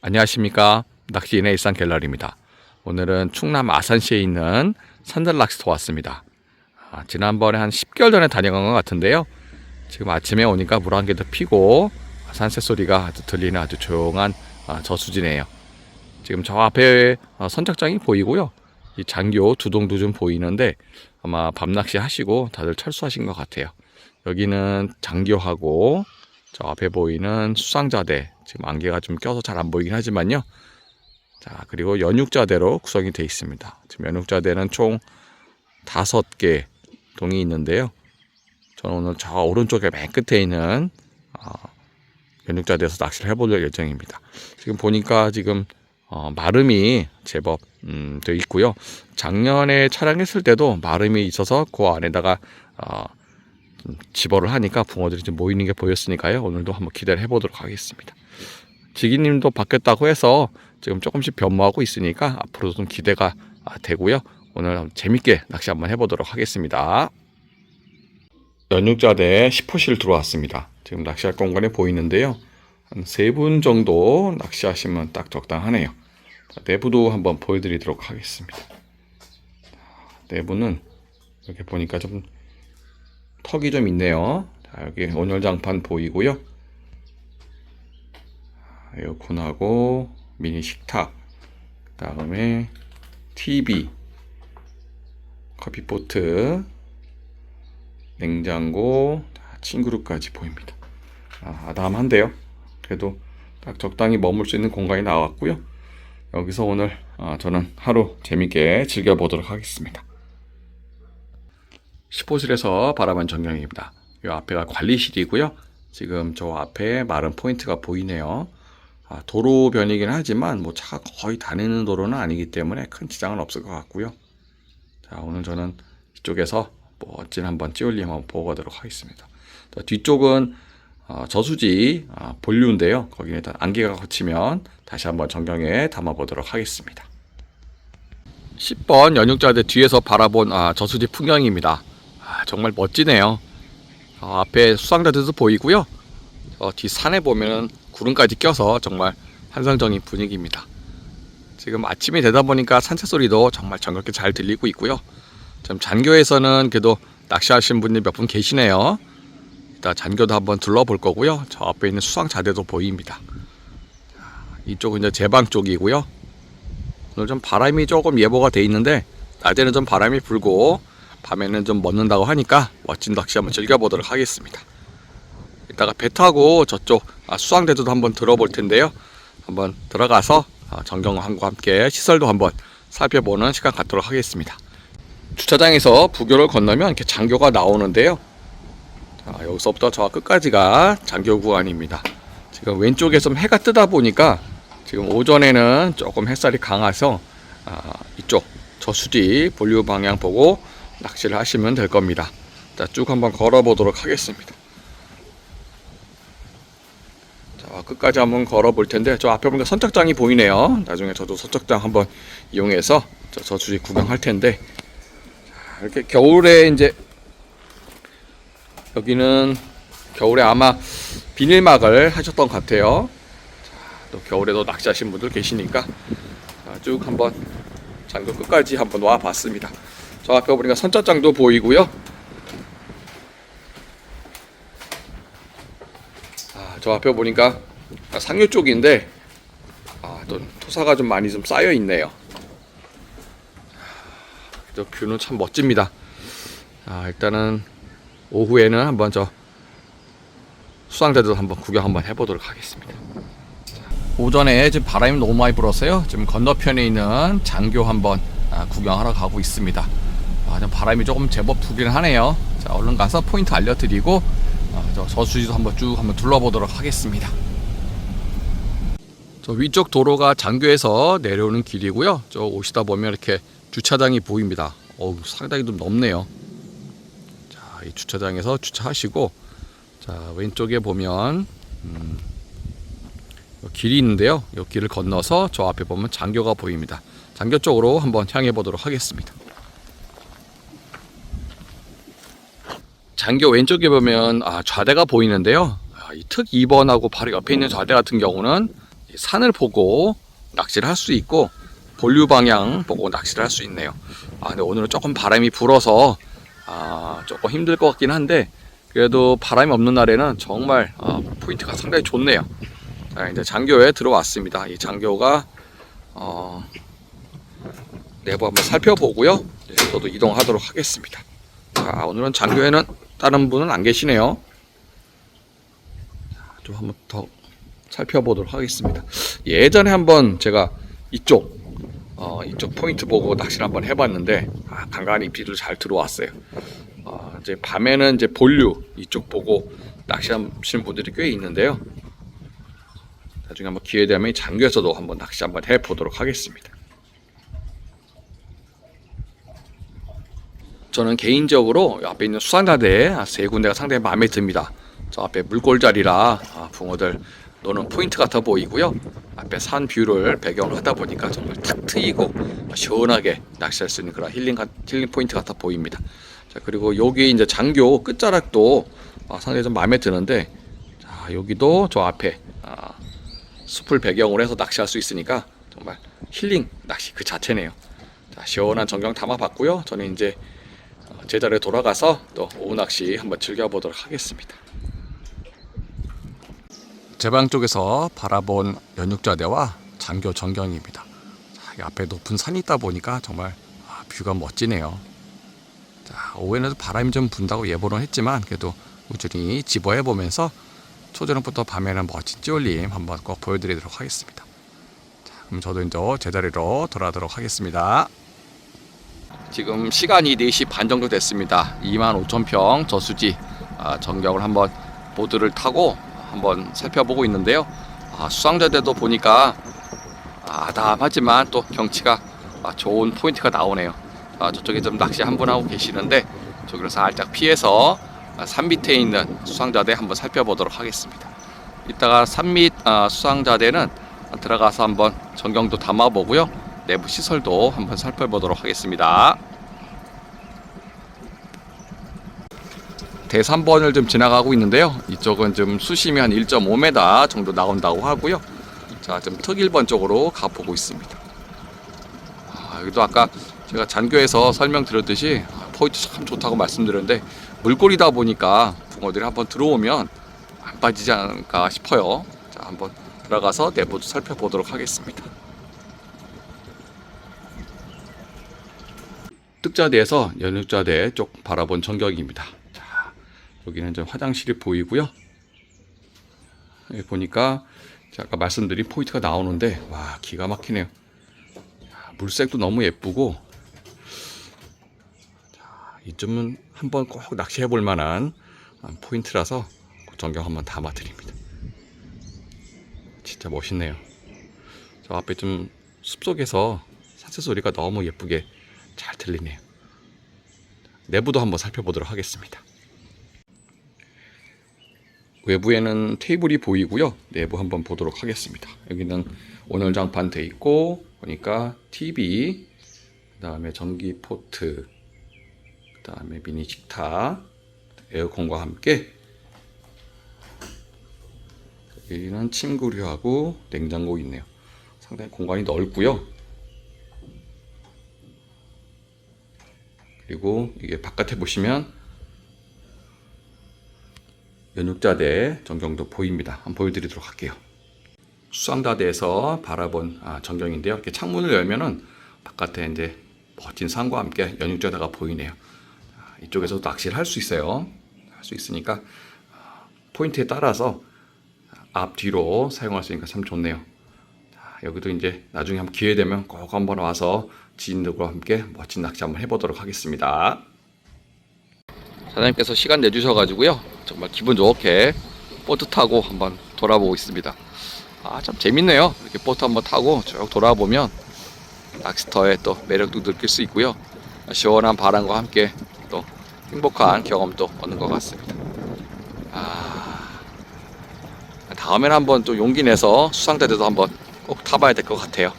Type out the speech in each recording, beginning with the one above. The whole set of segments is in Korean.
안녕하십니까 낚시인의 일상 갤러리입니다. 오늘은 충남 아산시에 있는 산들 낚시터 왔습니다. 아, 지난번에 한 10개월 전에 다녀간 것 같은데요. 지금 아침에 오니까 물 한 개도 피고 산새 소리가 들리는 아주 조용한 아, 저수지네요. 지금 저 앞에 어, 선착장이 보이고요. 이 장교 두 동도 좀 보이는데 아마 밤낚시 하시고 다들 철수하신 것 같아요. 여기는 장교하고 저 앞에 보이는 수상자대 지금 안개가 좀 껴서 잘 안 보이긴 하지만요. 자 그리고 연육자대로 구성이 되어 있습니다. 지금 연육자대는 총 다섯 개 동이 있는데요. 저는 오늘 저 오른쪽에 맨 끝에 있는 어, 연육자대에서 낚시를 해볼 예정입니다. 지금 보니까 지금 어, 마름이 제법 음, 되어 있고요. 작년에 촬영했을 때도 마름이 있어서 그 안에다가 어, 좀 집어를 하니까 붕어들이 좀 모이는 게 보였으니까요. 오늘도 한번 기대를 해보도록 하겠습니다. 지기님도 바뀌었다고 해서 지금 조금씩 변모하고 있으니까 앞으로도 좀 기대가 아, 되고요. 오늘 재밌게 낚시 한번 해보도록 하겠습니다. 연육자대 10호실 들어왔습니다. 지금 낚시할 공간에 보이는데요. 한 세 분 정도 낚시하시면 딱 적당하네요. 자, 내부도 한번 보여드리도록 하겠습니다. 내부는 이렇게 보니까 좀 턱이 좀 있네요. 자, 여기 온열장판 보이고요. 에어컨하고 미니 식탁, 그 다음에 TV, 커피포트, 냉장고, 자, 침그룹까지 보입니다. 아, 아담한데요. 그래도 딱 적당히 머물 수 있는 공간이 나왔고요. 여기서 오늘 아, 저는 하루 재밌게 즐겨보도록 하겠습니다. 15실에서 바라본 전경입니다. 이 앞에가 관리실이고요. 지금 저 앞에 마른 포인트가 보이네요. 아, 도로변이긴 하지만 뭐 차가 거의 다니는 도로는 아니기 때문에 큰 지장은 없을 것 같고요. 자, 오늘 저는 이쪽에서 멋진 한번 찌올림 한번 보고 가도록 하겠습니다. 자, 뒤쪽은 어, 저수지 아, 본류인데요. 거기에 안개가 거치면 다시 한번 전경에 담아보도록 하겠습니다. 10번 연육자대 뒤에서 바라본 아, 저수지 풍경입니다. 아, 정말 멋지네요. 어, 앞에 수상자들도 보이고요. 어, 뒤 산에 보면은 구름까지 껴서 정말 환상적인 분위기입니다. 지금 아침이 되다 보니까 산책 소리도 정말 정겹게 잘 들리고 있고요. 지금 잔교에서는 그래도 낚시하시는 분이 몇 분 계시네요. 일단 잔교도 한번 둘러볼 거고요. 저 앞에 있는 수상자대도 보입니다. 이쪽은 이제 제방 쪽이고요. 오늘 좀 바람이 조금 예보가 돼 있는데 낮에는 좀 바람이 불고 밤에는 좀 멎는다고 하니까 멋진 낚시 한번 즐겨보도록 하겠습니다. 이따가 배 타고 저쪽 아, 수상대도도 한번 들어볼 텐데요. 한번 들어가서 아, 정경함과 함께 시설도 한번 살펴보는 시간 갖도록 하겠습니다. 주차장에서 부교를 건너면 이렇게 장교가 나오는데요. 자, 여기서부터 저 끝까지가 장교 구간입니다. 지금 왼쪽에 좀 해가 뜨다 보니까 지금 오전에는 조금 햇살이 강해서 아, 이쪽 저수지 본류 방향 보고 낚시를 하시면 될 겁니다. 자, 쭉 한번 걸어 보도록 하겠습니다. 자, 끝까지 한번 걸어 볼 텐데 저 앞에 보니까 선착장이 보이네요. 나중에 저도 선착장 한번 이용해서 저 저수지 구경할 텐데 자, 이렇게 겨울에 이제 여기는 겨울에 아마 비닐막을 하셨던 것 같아요. 자, 또 겨울에도 낚시하신 분들 계시니까 자, 쭉 한번 장교 끝까지 한번 와 봤습니다. 저 앞에 보니까 선착장도 보이고요. 아, 저 앞에 보니까 상류 쪽인데 아, 또 토사가 좀 많이 좀 쌓여 있네요. 저 뷰는 참 멋집니다. 아, 일단은 오후에는 한번 저 수상자도 한번 구경 한번 해보도록 하겠습니다. 자, 오전에 지금 바람이 너무 많이 불었어요. 지금 건너편에 있는 장교 한번 아, 구경하러 가고 있습니다. 아, 좀 바람이 조금 제법 불긴 하네요. 자, 얼른 가서 포인트 알려드리고 어, 저 저수지도 한번 쭉 한번 둘러보도록 하겠습니다. 저 위쪽 도로가 장교에서 내려오는 길이고요. 저 오시다 보면 이렇게 주차장이 보입니다. 어우, 상당히 좀 넓네요. 자, 이 주차장에서 주차하시고 자, 왼쪽에 보면 음, 요 길이 있는데요. 이 길을 건너서 저 앞에 보면 장교가 보입니다. 장교 쪽으로 한번 향해 보도록 하겠습니다. 장교 왼쪽에 보면 아, 좌대가 보이는데요. 아, 이특 2번하고 바로 옆에 있는 좌대 같은 경우는 이 산을 보고 낚시를 할 수 있고 본류 방향 보고 낚시를 할 수 있네요. 아, 근데 오늘은 조금 바람이 불어서 아, 조금 힘들 것 같긴 한데 그래도 바람이 없는 날에는 정말 아, 포인트가 상당히 좋네요. 자, 이제 장교에 들어왔습니다. 이 장교가 어, 내부 한번 살펴보고요. 이제 저도 이동하도록 하겠습니다. 자, 오늘은 장교에는 다른 분은 안 계시네요. 자, 좀 한번 더 살펴보도록 하겠습니다. 예전에 한번 제가 이쪽 어, 이쪽 포인트 보고 낚시를 한번 해봤는데 아, 간간히 비도 잘 들어왔어요. 어, 이제 밤에는 이제 본류 이쪽 보고 낚시하시는 분들이 꽤 있는데요. 나중에 한번 기회 되면 이 장교에서도 한번 낚시 한번 해보도록 하겠습니다. 저는 개인적으로 이 앞에 있는 수산자대 세 군데가 상당히 마음에 듭니다. 저 앞에 물골자리라 아, 붕어들 노는 포인트 같아 보이고요. 앞에 산 뷰를 배경으로 하다 보니까 정말 탁 트이고 시원하게 낚시할 수 있는 그런 힐링, 가- 힐링 포인트 같아 보입니다. 자 그리고 여기 이제 장교 끝자락도 아, 상당히 좀 마음에 드는데 자 여기도 저 앞에 아, 숲을 배경으로 해서 낚시할 수 있으니까 정말 힐링 낚시 그 자체네요. 자 시원한 전경 담아봤고요. 저는 이제 어, 제자리에 돌아가서 또 오후 낚시 한번 즐겨보도록 하겠습니다. 제방 쪽에서 바라본 연육자대와 장교 전경입니다. 자, 이 앞에 높은 산이 있다 보니까 정말 아, 뷰가 멋지네요. 자, 오후에는 바람이 좀 분다고 예보는 했지만 그래도 꾸준히 집어해 보면서 초저녁부터 밤에는 멋진 찌올림 한번 꼭 보여드리도록 하겠습니다. 자, 그럼 저도 이제 제자리로 돌아가도록 하겠습니다. 지금 시간이 4시 반 정도 됐습니다. 2만 5천 평 저수지 아, 전경을 한번 보드를 타고 한번 살펴보고 있는데요. 아, 수상자대도 보니까 아담하지만 또 경치가 아, 좋은 포인트가 나오네요. 아, 저쪽에 좀 낚시 한 분 하고 계시는데 저기로 살짝 피해서 아, 산 밑에 있는 수상자대 한번 살펴보도록 하겠습니다. 이따가 산밑 아, 수상자대는 들어가서 한번 전경도 담아보고요. 내부 시설도 한번 살펴보도록 하겠습니다. 대산번을 좀 지나가고 있는데요. 이쪽은 좀 수심이 한 1.5m 정도 나온다고 하고요. 자, 좀 특일번 쪽으로 가보고 있습니다. 아, 여기도 아까 제가 잔교에서 설명드렸듯이 아, 포인트 참 좋다고 말씀드렸는데 물골이다 보니까 붕어들이 한번 들어오면 안 빠지지 않을까 싶어요. 자, 한번 들어가서 내부도 살펴보도록 하겠습니다. 득자대에서 연육자대 쪽 바라본 전경입니다. 자, 여기는 이제 화장실이 보이고요. 여기 보니까 아까 말씀드린 포인트가 나오는데 와 기가 막히네요. 야, 물색도 너무 예쁘고 자, 이쯤은 한번 꼭 낚시해 볼 만한 포인트라서 전경 한번 담아 드립니다. 진짜 멋있네요. 저 앞에 좀 숲속에서 산새 소리가 너무 예쁘게 잘 들리네요. 내부도 한번 살펴보도록 하겠습니다. 외부에는 테이블이 보이고요. 내부 한번 보도록 하겠습니다. 여기는 오늘 장판 돼 있고 보니까 TV, 그다음에 전기 포트, 그다음에 미니 식탁, 에어컨과 함께 여기는 침구류하고 냉장고 있네요. 상당히 공간이 넓고요. 그리고 이게 바깥에 보시면 연육자대 전경도 보입니다. 한번 보여드리도록 할게요. 수상다대에서 바라본 아, 전경인데요. 이렇게 창문을 열면은 바깥에 이제 멋진 산과 함께 연육자대가 보이네요. 아, 이쪽에서도 낚시를 할 수 있어요. 할 수 있으니까 아, 포인트에 따라서 앞 뒤로 사용할 수 있으니까 참 좋네요. 자, 여기도 이제 나중에 한번 기회 되면 꼭 한번 와서 지인들과 함께 멋진 낚시 한번 해보도록 하겠습니다. 사장님께서 시간 내주셔가지고요. 정말 기분 좋게 보트 타고 한번 돌아보고 있습니다. 아, 참 재밌네요. 이렇게 보트 한번 타고 쭉 돌아보면 낚시터의 또 매력도 느낄 수 있고요. 시원한 바람과 함께 또 행복한 경험도 얻는 것 같습니다. 아, 다음에는 한번 또 용기 내서 수상대대도 한번 꼭 타봐야 될 것 같아요.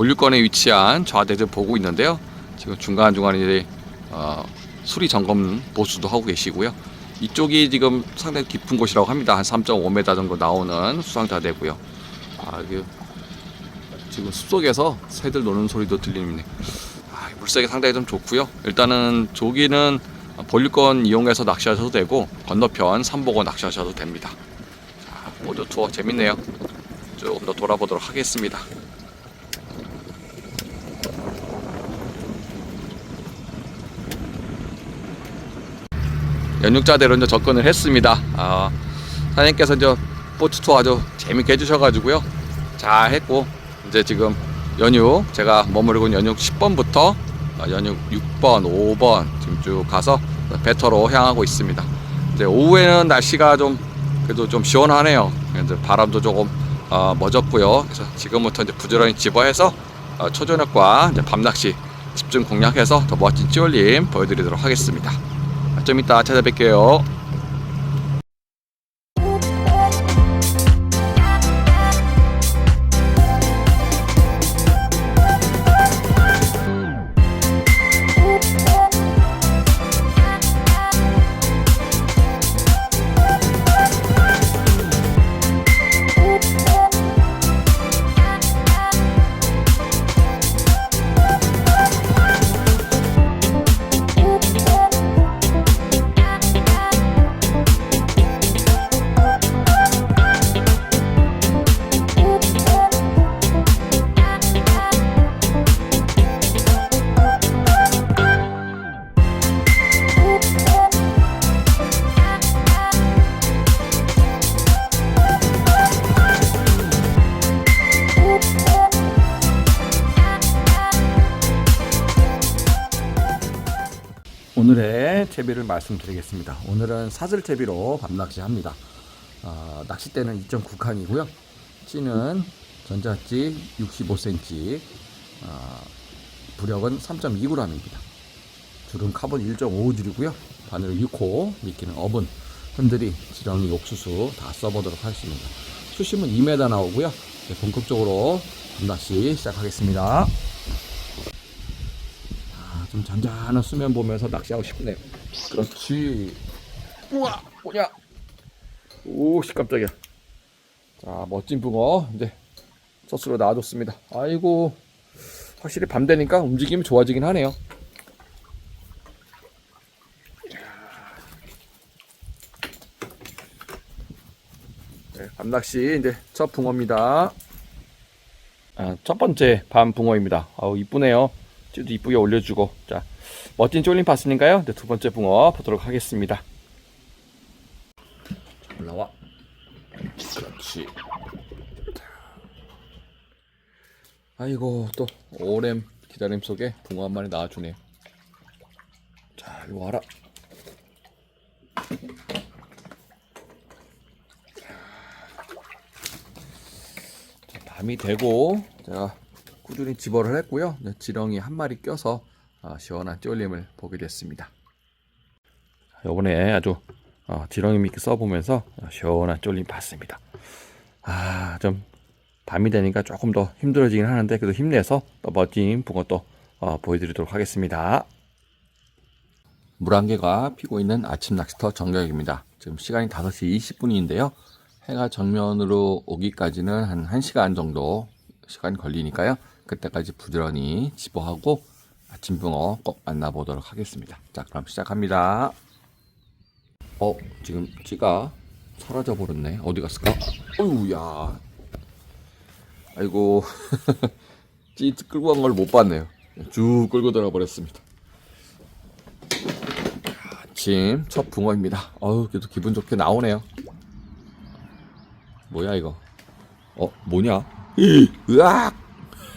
본류권에 위치한 좌대를 보고 있는데요. 지금 중간중간에 이제 어, 수리 점검 보수도 하고 계시고요. 이쪽이 지금 상당히 깊은 곳이라고 합니다. 한 3.5m 정도 나오는 수상자대고요. 아, 지금 숲속에서 새들 노는 소리도 들리네. 아, 물색이 상당히 좀 좋고요. 일단은 조기는 본류권 이용해서 낚시하셔도 되고 건너편 삼보고 낚시하셔도 됩니다. 자, 모두 투어 재밌네요. 조금 더 돌아보도록 하겠습니다. 연육자대로 이제 접근을 했습니다. 아, 사장님께서 이제 보트 투어 아주 재밌게 해주셔가지고요. 잘 했고, 이제 지금 연육, 제가 머무르고 있는 연육 10번부터 연육 6번, 5번 지금 쭉 가서 배터로 향하고 있습니다. 이제 오후에는 날씨가 좀 그래도 좀 시원하네요. 이제 바람도 조금 어, 멎었고요. 그래서 지금부터 이제 부지런히 집어해서 어, 초저녁과 밤낚시 집중 공략해서 더 멋진 찌올림 보여드리도록 하겠습니다. 좀 이따 찾아뵐게요. 오늘의 채비를 말씀드리겠습니다. 오늘은 사슬 채비로 밤낚시 합니다. 어, 낚싯대는 2.9칸이고요. 찌는 전자찌 65cm, 어, 부력은 3.2g입니다. 줄은 카본 1.5줄이고요. 바늘 6호, 미끼는 어분, 흔들이, 지렁이, 옥수수 다 써보도록 하겠습니다. 수심은 2m 나오고요. 본격적으로 밤낚시 시작하겠습니다. 아, 좀 잔잔한 수면 보면서 낚시하고 싶네요. 그렇지. 우와, 뭐냐? 오, 씨, 깜짝이야. 자, 멋진 붕어. 이제 젖으로 나와줬습니다. 아이고, 확실히 밤 되니까 움직임이 좋아지긴 하네요. 네, 밤낚시 이제 첫 붕어입니다. 아, 첫 번째 밤 붕어입니다. 아우, 이쁘네요. 찌도 이쁘게 올려주고. 자 멋진 쫄림 파스니까요? 두 번째 붕어 보도록 하겠습니다. 자, 올라와. 그렇지. 아이고 또 오랜 기다림 속에 붕어 한 마리 나와주네요. 자 이리 와라. 자, 밤이 되고 제가 꾸준히 집어를 했고요. 이제 지렁이 한 마리 껴서 아, 시원한 쫄림을 보게 됐습니다. 이번에 아주 어, 지렁이 미끼 써보면서 시원한 쫄림 봤습니다. 아, 좀 밤이 되니까 조금 더 힘들어지긴 하는데 그래도 힘내서 또 멋진 붕어 또 어, 보여드리도록 하겠습니다. 물안개가 피고 있는 아침 낚시터 정경입니다. 지금 시간이 5시 20분인데요. 해가 정면으로 오기까지는 한 1시간 정도 시간이 걸리니까요. 그때까지 부지런히 집어하고 아침 붕어 꼭 만나보도록 하겠습니다. 자, 그럼 시작합니다. 어, 지금 찌가 사라져 버렸네. 어디 갔을까? 어유야. 아이고, 찌 끌고 간 걸 못 봤네요. 쭉 끌고 들어 버렸습니다. 아침 첫 붕어입니다. 어우, 그래도 기분 좋게 나오네요. 뭐야 이거? 어, 뭐냐? 으악!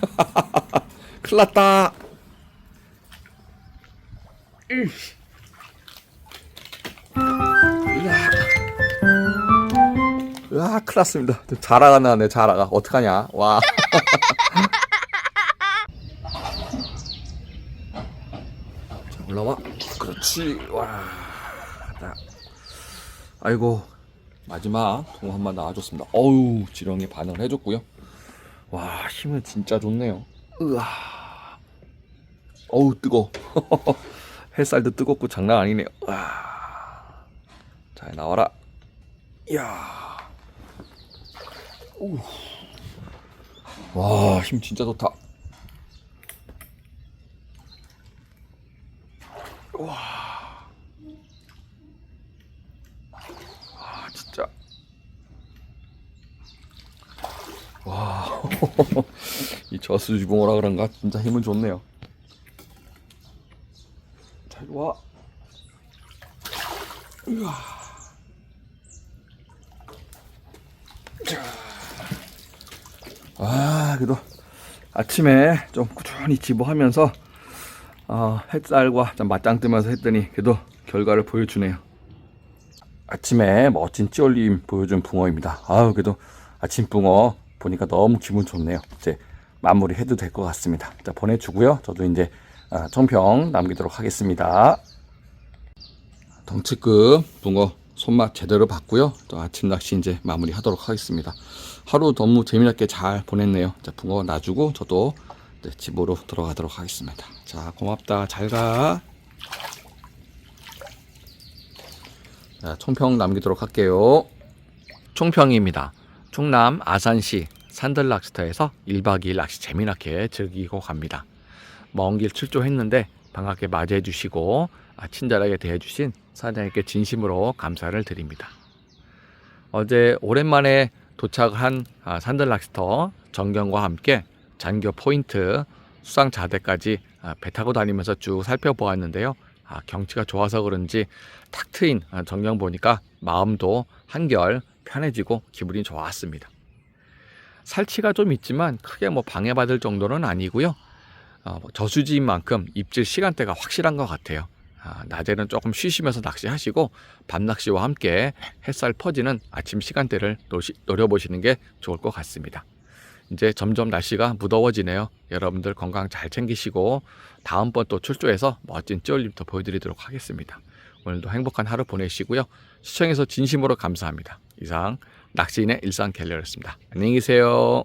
큰일 났다. 으악. 으악, 큰일 났습니다. 자라가 나네, 자라가. 어떡하냐. 와. 자, 올라와. 그렇지. 와. 자. 아이고. 마지막 동 한번 나와줬습니다. 어우, 지렁이 반응을 해줬고요. 와 힘은 진짜 좋네요 으아 어우 뜨거 햇살도 뜨겁고 장난 아니네요 와잘 나와라. 이야. 오. 와, 힘 진짜 좋다. 와. 아, 진짜. 와. 이 저수지붕어라 그런가? 진짜 힘은 좋네요. 잘 와. 아, 그래도 아침에 좀 꾸준히 집어하면서 어, 햇살과 좀 맞짱 뜨면서 했더니 그래도 결과를 보여주네요. 아침에 멋진 찌올림 보여준 붕어입니다. 아우, 그래도 아침 붕어 보니까 너무 기분 좋네요. 이제 마무리 해도 될 것 같습니다. 자, 보내주고요. 저도 이제 아, 청평 남기도록 하겠습니다. 덩치급 붕어 손맛 제대로 봤고요. 또 아침 낚시 이제 마무리 하도록 하겠습니다. 하루 너무 재미나게 잘 보냈네요. 자, 붕어 놔주고 저도 네, 집으로 들어가도록 하겠습니다. 자, 고맙다. 잘 가. 자, 총평 남기도록 할게요. 총평입니다. 충남 아산시 산들락스터에서 1박 2일 낚시 재미나게 즐기고 갑니다. 먼 길 출조했는데 반갑게 맞이해 주시고 아, 친절하게 대해 주신 사장님께 진심으로 감사를 드립니다. 어제 오랜만에 도착한 아, 산들락스터 정경과 함께 잔교 포인트 수상 자대까지 아, 배 타고 다니면서 쭉 살펴보았는데요. 아, 경치가 좋아서 그런지 탁 트인 아, 전경 보니까 마음도 한결 편해지고 기분이 좋았습니다. 살치가 좀 있지만 크게 뭐 방해받을 정도는 아니고요. 어, 뭐 저수지인 만큼 입질 시간대가 확실한 것 같아요. 아, 낮에는 조금 쉬시면서 낚시하시고 밤 낚시와 함께 햇살 퍼지는 아침 시간대를 노시, 노려보시는 게 좋을 것 같습니다. 이제 점점 날씨가 무더워지네요. 여러분들 건강 잘 챙기시고 다음번 또 출조해서 멋진 찌올림도 보여드리도록 하겠습니다. 오늘도 행복한 하루 보내시고요. 시청해서 진심으로 감사합니다. 이상 낚시인의 일상 갤러였습니다. 안녕히 계세요.